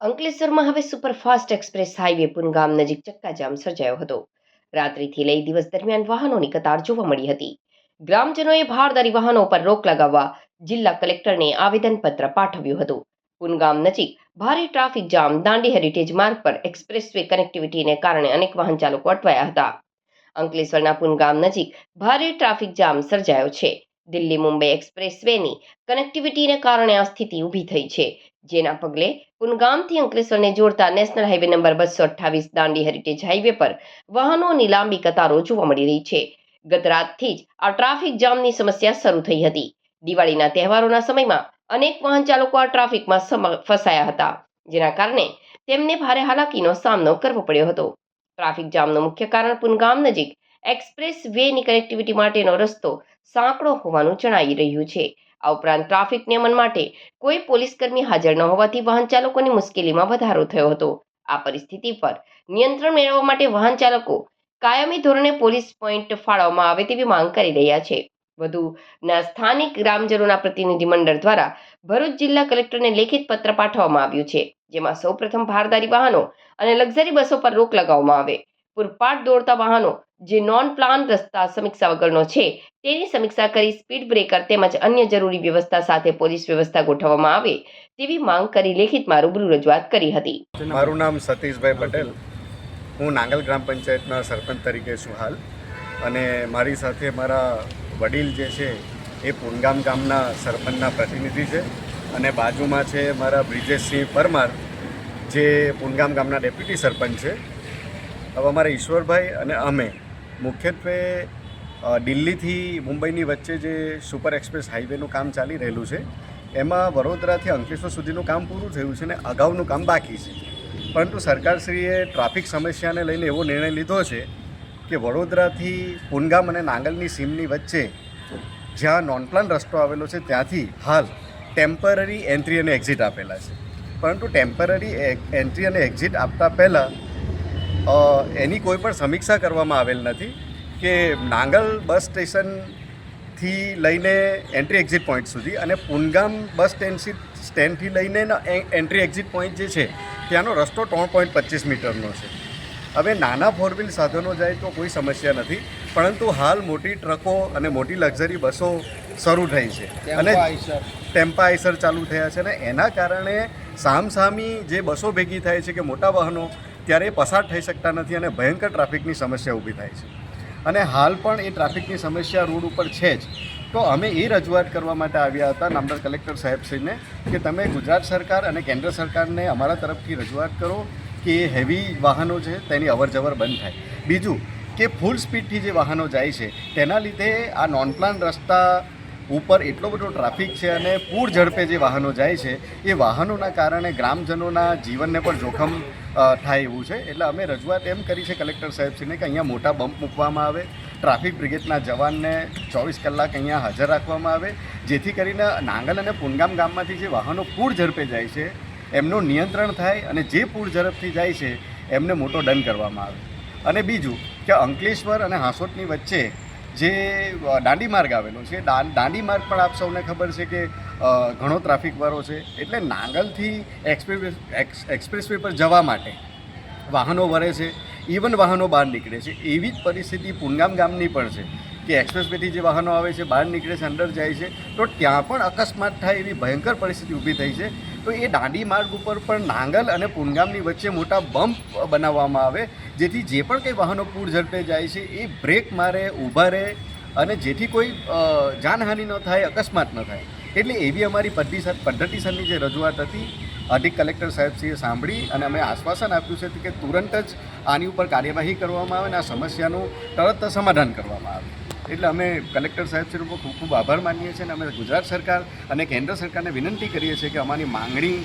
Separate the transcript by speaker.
Speaker 1: અંકલેશ્વરમાં હવે superfast express highway Pungam નજીક ચક્કાજામ સર્જાયો હતો. રાત્રિથી લઈ દિવસ દરમિયાન વાહનોની કતાર જોવા મળી હતી. ગ્રામજનોએ ભારદારી વાહનો પર રોક લગાવવા જિલ્લા કલેક્ટરને આવેદનપત્ર પાઠવ્યું હતું. પુનગામ નજીક ભારે ટ્રાફિક જામ દાંડી હેરિટેજ માર્ગ પર એક્સપ્રેસ વે કનેક્ટિવિટીને કારણે અનેક વાહન ચાલકો અટવાયા હતા. અંકલેશ્વરના પુનગામ નજીક ભારે ટ્રાફિક જામ સર્જાયો છે. દિલ્હી મુંબઈ એક્સપ્રેસ વેની કનેક્ટિવિટીને કારણે આ સ્થિતિ ઊભી થઈ છે. જેના પગલે પુનગામથી અંકલેશ્વરને જોડતા નેશનલ હાઈવે નંબર બસો અઠ્ઠાવીસ દાંડી હેરિટેજ હાઈવે પર વાહનોની લાંબી કતારો જોવા મળી રહી છે. ગત રાતથી જ આ ટ્રાફિક જામની સમસ્યા શરૂ થઈ હતી. દિવાળીના તહેવારોના સમયમાં અનેક વાહન ચાલકો આ ટ્રાફિકમાં ફસાયા હતા, જેના કારણે તેમને ભારે હાલાકીનો સામનો કરવો પડ્યો હતો. ટ્રાફિક જામનું મુખ્ય કારણ પુનગામ નજીક એક્સપ્રેસ વેની કનેક્ટિવિટી માટેનો રસ્તો સાંકડો હોવાનું જણાઈ રહ્યું છે. આ ઉપરાંત ટ્રાફિક નિયમન માટે કોઈ પોલીસકર્મી હાજર ન હોવાથી વાહન ચાલકોની મુશ્કેલીમાં વધારો થયો હતો. આ પરિસ્થિતિ પર નિયંત્રણ મેળવવા માટે વાહન ચાલકો કાયમી ધોરણે પોલીસ પોઈન્ટ ફાળવવામાં આવે તેવી માંગ કરી રહ્યા છે. વધુના સ્થાનિક ગ્રામજનોના પ્રતિનિધિ મંડળ દ્વારા ભરૂચ જિલ્લા કલેક્ટરને લેખિત પત્ર પાઠવવામાં આવ્યું છે, જેમાં સૌપ્રથમ ભારદારી વાહનો અને લક્ઝરી બસો પર રોક લગાવવામાં આવે. પૂરપાટ દોડતા વાહનો જે નોન પ્લાન રસ્તા સમીક્ષા વગરનો છે, તેની સમીક્ષા કરી સ્પીડ બ્રેકર તેમજ અન્ય જરૂરી વ્યવસ્થા સાથે પોલીસ વ્યવસ્થા ગોઠવવામાં આવે તેવી માંગ કરી લેખિતમાં રૂબરૂ રજૂઆત કરી હતી.
Speaker 2: મારું નામ સતીશભાઈ પટેલ. હું નાંગલ ગ્રામ પંચાયતના સરપંચ તરીકે છું હાલ. અને મારી સાથે મારા વડીલ જે છે, એ પુનગામ ગામના સરપંચના પ્રતિનિધિ છે અને બાજુમાં છે મારા બ્રિજેશસિંહ પરમાર, જે પુનગામ ગામના ડેપ્યુટી સરપંચ છે. હવે અમારા ઈશ્વરભાઈ અને અમે મુખ્યત્વે દિલ્હીથી મુંબઈની વચ્ચે જે સુપર એક્સપ્રેસ હાઈવેનું કામ ચાલી રહેલું છે, એમાં વડોદરાથી અંકલેશ્વર સુધીનું કામ પૂરું થયું છે ને અગાઉનું કામ બાકી છે. પરંતુ સરકારશ્રીએ ટ્રાફિક સમસ્યાને લઈને એવો નિર્ણય લીધો છે કે વડોદરાથી પુનગામ અને નાંગલની સીમની વચ્ચે જ્યાં નોનપ્લાન રસ્તો આવેલો છે ત્યાંથી હાલ ટેમ્પરરી એન્ટ્રી અને એક્ઝિટ આપેલા છે. પરંતુ ટેમ્પરરી એન્ટ્રી અને એક્ઝિટ આપતા પહેલાં એની કોઈ પણ સમીક્ષા કરવામાં આવેલ નથી કે નાંગલ બસ સ્ટેશનથી લઈને એન્ટ્રી એક્ઝિટ પોઈન્ટ સુધી અને પુનગામ બસ સ્ટેન્ડ સ્ટેન્ડથી લઈને એન્ટ્રી એક્ઝિટ પોઈન્ટ જે છે ત્યાંનો રસ્તો ત્રણ પોઈન્ટ પચીસ મીટરનો છે. હવે નાના ફોર વ્હીલ સાધનો જાય તો કોઈ સમસ્યા નથી પરંતુ હાલ મોટી ટ્રકો અને મોટી લક્ઝરી બસો શરૂ થઈ છે. અને ટેમ્પા આઈસર ચાલુ થયા છે અને એના કારણે સામસામી જે બસો ભેગી થાય છે કે મોટા વાહનો ત્યારે પસાર થઈ શકતા નથી અને ભયંકર ટ્રાફિકની સમસ્યા ઊભી થાય છે. અને હાલ પણ એ ટ્રાફિકની સમસ્યા રોડ ઉપર છે જ. તો અમે એ રજૂઆત કરવા માટે આવ્યા હતા નામદાર કલેક્ટર સાહેબશ્રીને કે તમે ગુજરાત સરકાર અને કેન્દ્ર સરકારને અમારા તરફથી રજૂઆત કરો કે એ હેવી વાહનો છે તેની અવરજવર બંધ થાય. બીજું કે ફૂલ સ્પીડથી જે વાહનો જાય છે, તેના લીધે આ નોન પ્લાન રસ્તા ઉપર એટલો બધો ટ્રાફિક છે અને પૂર ઝડપે જે વાહનો જાય છે, એ વાહનોના કારણે ગ્રામજનોના જીવનને પણ જોખમ થાય એવું છે. એટલે અમે રજૂઆત એમ કરી છે કલેક્ટર સાહેબશ્રીને કે અહીંયા મોટા બમ્પ મૂકવામાં આવે, ટ્રાફિક બ્રિગેડના જવાનને ચોવીસ કલાક અહીંયા હાજર રાખવામાં આવે, જેથી કરીને નાંગલ અને પુનગામ ગામમાંથી જે વાહનો પૂર ઝડપે જાય છે, એમનું નિયંત્રણ થાય અને જે પૂર ઝડપથી જાય છે, એમને મોટો દંડ કરવામાં આવે. અને બીજું કે અંકલેશ્વર અને હાંસોટની વચ્ચે જે દાંડી માર્ગ આવેલો છે દાંડી માર્ગ પણ આપ સૌને ખબર છે કે ઘણો ઘણો ટ્રાફિકવાળો છે. એટલે નાંગલથી એક્સપ્રેસ એક્સ- એક્સપ્રેસ વે પર જવા માટે વાહનો વરે છે. ઇવન વાહનો બહાર નીકળે છે. એવી જ પરિસ્થિતિ પુનગામ ગામની પણ છે. કે એક્સપ્રેસ વેથી જે વાહનો આવે છે, બહાર નીકળે છે, અંદર જાય છે, તો ત્યાં પણ અકસ્માત થાય એવી ભયંકર પરિસ્થિતિ ઊભી થઈ છે. તો એ દાંડી માર્ગ ઉપર પણ નાંગલ અને પુનગામની વચ્ચે મોટા બમ્પ બનાવવામાં આવે, જેથી જે પણ કંઈ વાહનો પૂર ઝડપે જાય છે, એ બ્રેક મારે, ઊભા રહે અને જેથી કોઈ જાનહાનિ ન થાય, અકસ્માત ન થાય. એટલે એવી અમારી પદ્ધતિ પદ્ધતિસરની જે રજૂઆત હતી અધિક કલેક્ટર સાહેબશ્રીએ સાંભળી અને અમે આશ્વાસન આપ્યું છે કે તુરંત જ આની ઉપર કાર્યવાહી કરવામાં આવે અને આ સમસ્યાનું તરત સમાધાન કરવામાં આવે. એટલે અમે કલેક્ટર સાહેબ શ્રી ખૂબ ખૂબ આભાર માનીએ છીએ અને અમે ગુજરાત સરકાર અને કેન્દ્ર સરકારને વિનંતી કરીએ છીએ કે અમારી માંગણી